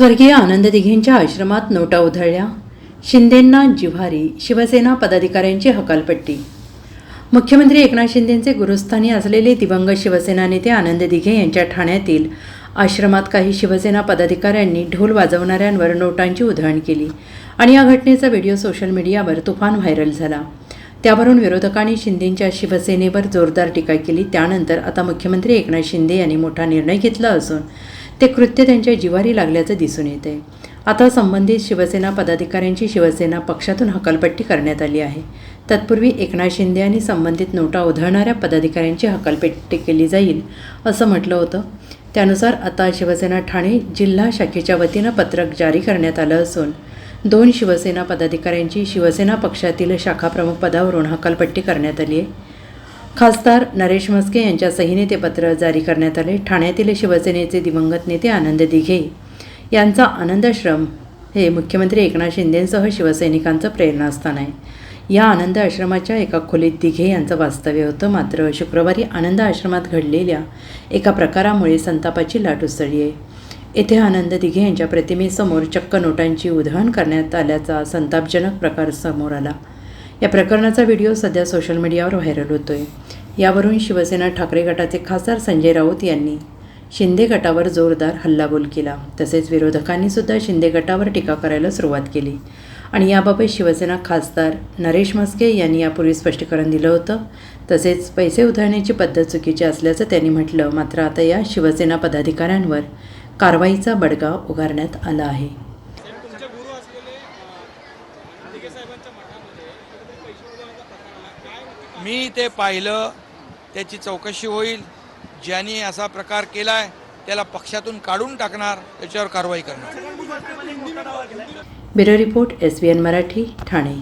स्वर्गीय आनंद दिघेंच्या आश्रमात नोटा उधळल्या. शिंदेंना जिव्हारी शिवसेना पदाधिकाऱ्यांची हकालपट्टी. मुख्यमंत्री एकनाथ शिंदेंचे गुरुस्थानी असलेले दिवंगत शिवसेना नेते आनंद दिघे यांच्या ठाण्यातील आश्रमात काही शिवसेना पदाधिकाऱ्यांनी ढोल वाजवणाऱ्यांवर नोटांची उधळण केली आणि या घटनेचा व्हिडिओ सोशल मीडियावर तुफान व्हायरल झाला. त्यावरून विरोधकांनी शिंदेंच्या शिवसेनेवर जोरदार टीका केली. त्यानंतर आता मुख्यमंत्री एकनाथ शिंदे यांनी मोठा निर्णय घेतला असून ते कृत्य त्यांच्या जिवारी लागल्याचं दिसून येत आहे आता संबंधित शिवसेना पदाधिकाऱ्यांची शिवसेना पक्षातून हकालपट्टी करण्यात आली आहे. तत्पूर्वी एकनाथ शिंदे यांनी संबंधित नोटा उधळणाऱ्या पदाधिकाऱ्यांची हकालपट्टी केली जाईल असं म्हटलं होतं. त्यानुसार आता शिवसेना ठाणे जिल्हा शाखेच्या वतीनं पत्रक जारी करण्यात आलं असून दोन शिवसेना पदाधिकाऱ्यांची शिवसेना पक्षातील शाखाप्रमुख पदावरून हकालपट्टी करण्यात आली आहे. खासदार नरेश म्हस्के यांच्या सहीने ते पत्र जारी करण्यात आले. ठाण्यातील शिवसेनेचे दिवंगत नेते आनंद दिघे यांचा आनंदाश्रम हे मुख्यमंत्री एकनाथ शिंदेंसह शिवसैनिकांचं प्रेरणास्थान आहे. या आनंद आश्रमाच्या एका खोलीत दिघे यांचं वास्तव्य होतं. मात्र शुक्रवारी आनंद आश्रमात घडलेल्या एका प्रकारामुळे संतापाची लाट उसळली आहे. येथे आनंद दिघे यांच्या प्रतिमेसमोर चक्क नोटांची उधळण करण्यात आल्याचा संतापजनक प्रकार समोर आला. या प्रकरणाचा व्हिडिओ सध्या सोशल मीडियावर व्हायरल होतोय. यावरून शिवसेना ठाकरे गटाचे खासदार संजय राऊत यांनी शिंदे गटावर जोरदार हल्लाबोल केला. तसेच विरोधकांनी सुद्धा शिंदे गटावर टीका करायला सुरुवात केली. आणि याबाबत शिवसेना खासदार नरेश म्हस्के यांनी यापूर्वी स्पष्टीकरण दिलं होतं. तसेच पैसे उधळण्याची पद्धत चुकीची असल्याचं त्यांनी म्हटलं. मात्र आता या शिवसेना पदाधिकाऱ्यांवर कारवाईचा बडगा उगारण्यात आला आहे. मी ते पाहिलं त्याची चौकशी होईल. ज्यांनी असा प्रकार केलाय त्याला पक्षातून काढून टाकणार त्याच्यावर कारवाई करणार. Bureau report S B N Marathi Thane.